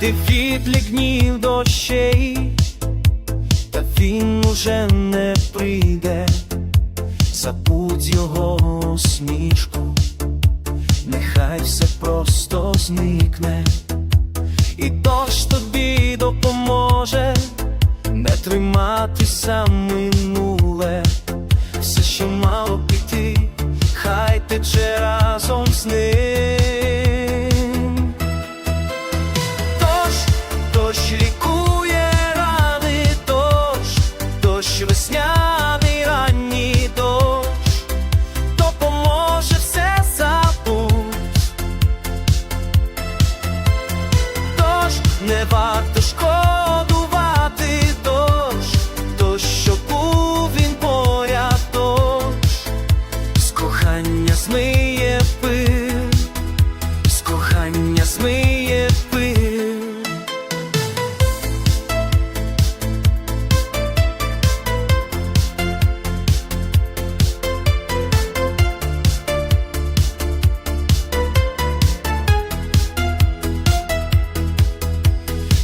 ти відлік днів дощей, та він уже не прийде, забудь його усмішку, нехай все просто зникне, і дощ тобі допоможе не триматися минуле, все, що мало піти, хай тече разом з ним. Не варто шкодувати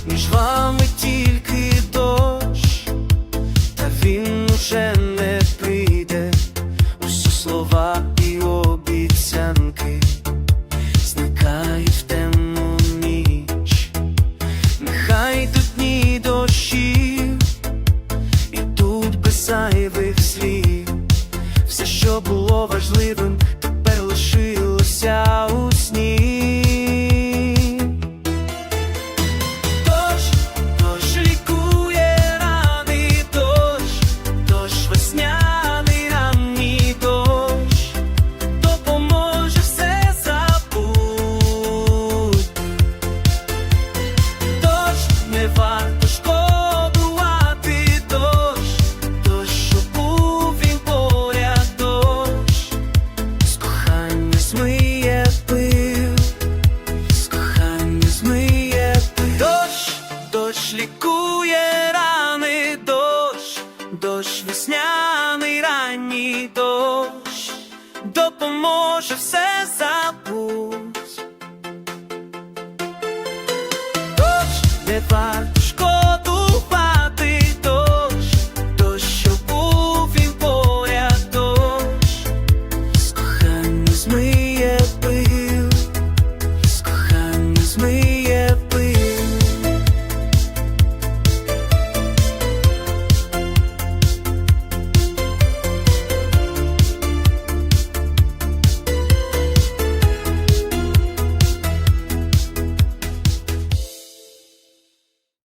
Між вами тільки дощ, та він уже не прийде. Усі слова і обіцянки зникають в темну ніч. Нехай йдуть дні дощів, і тут без зайвих слів. Все, що було важливим, дощ лікує рани, дощ, дощ весняний ранній дощ, допоможе все забудь. Дощ не варто